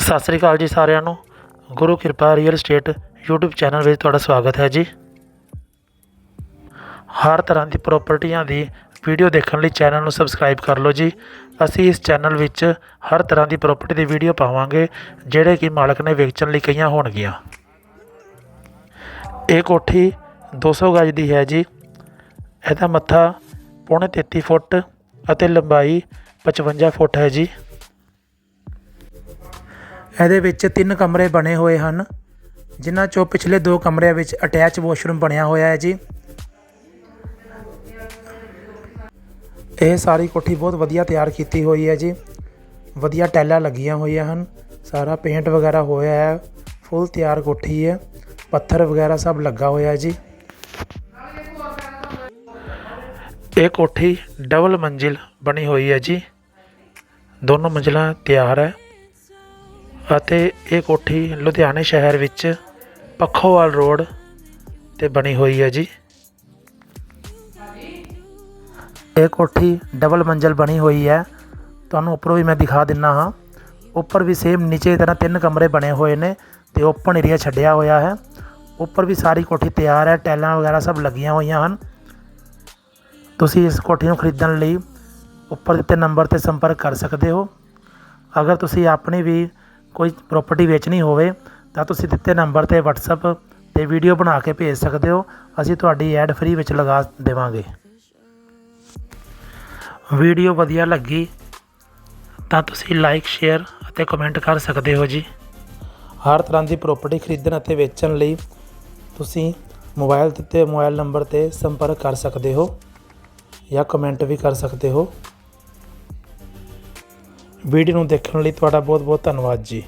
ਸਤਿ ਸ੍ਰੀ ਅਕਾਲ ਜੀ ਸਾਰਿਆਂ ਨੂੰ। ਗੁਰੂ ਕਿਰਪਾ ਰੀਅਲ ਏਸਟੇਟ YouTube ਚੈਨਲ ਵਿੱਚ ਤੁਹਾਡਾ ਸਵਾਗਤ ਹੈ ਜੀ। ਹਰ ਤਰ੍ਹਾਂ ਦੀ ਪ੍ਰਾਪਰਟੀਆਂ ਦੀ ਵੀਡੀਓ ਦੇਖਣ ਲਈ ਚੈਨਲ ਨੂੰ ਸਬਸਕ੍ਰਾਈਬ ਕਰ ਲਓ ਜੀ। ਅਸੀਂ ਇਸ ਚੈਨਲ ਵਿੱਚ ਹਰ ਤਰ੍ਹਾਂ ਦੀ ਪ੍ਰਾਪਰਟੀ ਦੀ ਵੀਡੀਓ ਪਾਵਾਂਗੇ, ਜਿਹੜੇ ਕਿ ਮਾਲਕ ਨੇ ਵੇਚਣ ਲਈ ਕਈਆਂ ਹੋਣਗੀਆਂ। ਇਹ ਕੋਠੀ 200 ਗਜ ਦੀ ਹੈ ਜੀ। ਇਹਦਾ ਮੱਥਾ ਪੌਣੇ 33 ਫੁੱਟ ਅਤੇ ਲੰਬਾਈ 55 ਫੁੱਟ ਹੈ ਜੀ। ਇਹਦੇ ਵਿੱਚ ਤਿੰਨ ਕਮਰੇ ਬਣੇ ਹੋਏ ਹਨ, ਜਿਨ੍ਹਾਂ ਚੋਂ ਪਿਛਲੇ ਦੋ ਕਮਰਿਆਂ ਵਿੱਚ ਅਟੈਚ ਵਾਸ਼ਰੂਮ ਬਣਿਆ ਹੋਇਆ ਹੈ ਜੀ। ਇਹ ਸਾਰੀ ਕੋਠੀ ਬਹੁਤ ਵਧੀਆ ਤਿਆਰ ਕੀਤੀ ਹੋਈ ਹੈ ਜੀ। ਵਧੀਆ ਟੈਲਾਂ ਲੱਗੀਆਂ ਹੋਈਆਂ ਹਨ, ਸਾਰਾ ਪੇਂਟ ਵਗੈਰਾ ਹੋਇਆ ਹੈ, ਫੁੱਲ ਤਿਆਰ ਕੋਠੀ ਹੈ, ਪੱਥਰ ਵਗੈਰਾ ਸਭ ਲੱਗਾ ਹੋਇਆ ਜੀ। ਇਹ ਕੋਠੀ ਡਬਲ ਮੰਜ਼ਿਲ ਬਣੀ ਹੋਈ ਹੈ ਜੀ। ਦੋਨੋਂ ਮੰਜ਼ਿਲਾਂ ਤਿਆਰ ਹੈ। ਅਤੇ ਇਹ ਕੋਠੀ ਲੁਧਿਆਣੇ ਸ਼ਹਿਰ ਵਿੱਚ ਪੱਖੋਵਾਲ ਰੋਡ ਤੇ ਬਣੀ ਹੋਈ ਹੈ ਜੀ। ਇਹ ਕੋਠੀ ਡਬਲ ਮੰਜ਼ਲ ਬਣੀ ਹੋਈ ਹੈ। ਤੁਹਾਨੂੰ ਉੱਪਰੋਂ ਵੀ ਮੈਂ ਦਿਖਾ ਦਿੰਨਾ ਹਾਂ। ਉੱਪਰ ਵੀ ਸੇਮ ਨੀਚੇ ਤਰ੍ਹਾਂ ਤਿੰਨ ਕਮਰੇ ਬਣੇ ਹੋਏ ਨੇ ਤੇ ਓਪਨ ਏਰੀਆ ਛੱਡਿਆ ਹੋਇਆ ਹੈ। ਉੱਪਰ ਵੀ ਸਾਰੀ ਕੋਠੀ ਤਿਆਰ ਹੈ ਟੈਲਾਂ ਵਗੈਰਾ ਸਭ ਲੱਗੀਆਂ ਹੋਈਆਂ ਹਨ। ਤੁਸੀਂ ਇਸ ਕੋਠੀ ਨੂੰ ਖਰੀਦਣ ਲਈ ਉੱਪਰ ਦਿੱਤੇ ਨੰਬਰ ਤੇ ਸੰਪਰਕ ਕਰ ਸਕਦੇ ਹੋ। ਅਗਰ ਤੁਸੀਂ ਆਪਣੀ ਵੀ ਕੋਈ ਪ੍ਰੋਪਰਟੀ ਵੇਚਣੀ ਹੋਵੇ ਤਾਂ ਤੁਸੀਂ ਦਿੱਤੇ ਨੰਬਰ ਤੇ WhatsApp ਤੇ ਵੀਡੀਓ ਬਣਾ ਕੇ ਭੇਜ ਸਕਦੇ ਹੋ। ਅਸੀਂ ਤੁਹਾਡੀ ਐਡ ਫ੍ਰੀ ਵਿੱਚ ਲਗਾ ਦੇਵਾਂਗੇ। ਵੀਡੀਓ ਵਧੀਆ ਲੱਗੀ ਤਾਂ ਤੁਸੀਂ ਲਾਈਕ ਸ਼ੇਅਰ ਅਤੇ ਕਮੈਂਟ ਕਰ ਸਕਦੇ ਹੋ ਜੀ। ਹਰ ਤਰ੍ਹਾਂ ਦੀ ਪ੍ਰਾਪਰਟੀ ਖਰੀਦਣ ਅਤੇ ਵੇਚਣ ਲਈ ਤੁਸੀਂ ਮੋਬਾਈਲ ਦਿੱਤੇ ਮੋਬਾਈਲ ਨੰਬਰ ਤੇ ਸੰਪਰਕ ਕਰ ਸਕਦੇ ਹੋ ਜਾਂ ਕਮੈਂਟ ਵੀ ਕਰ ਸਕਦੇ ਹੋ। ਵੀਡੀਓ ਨੂੰ ਦੇਖਣ ਲਈ ਤੁਹਾਡਾ ਬਹੁਤ ਬਹੁਤ ਧੰਨਵਾਦ ਜੀ।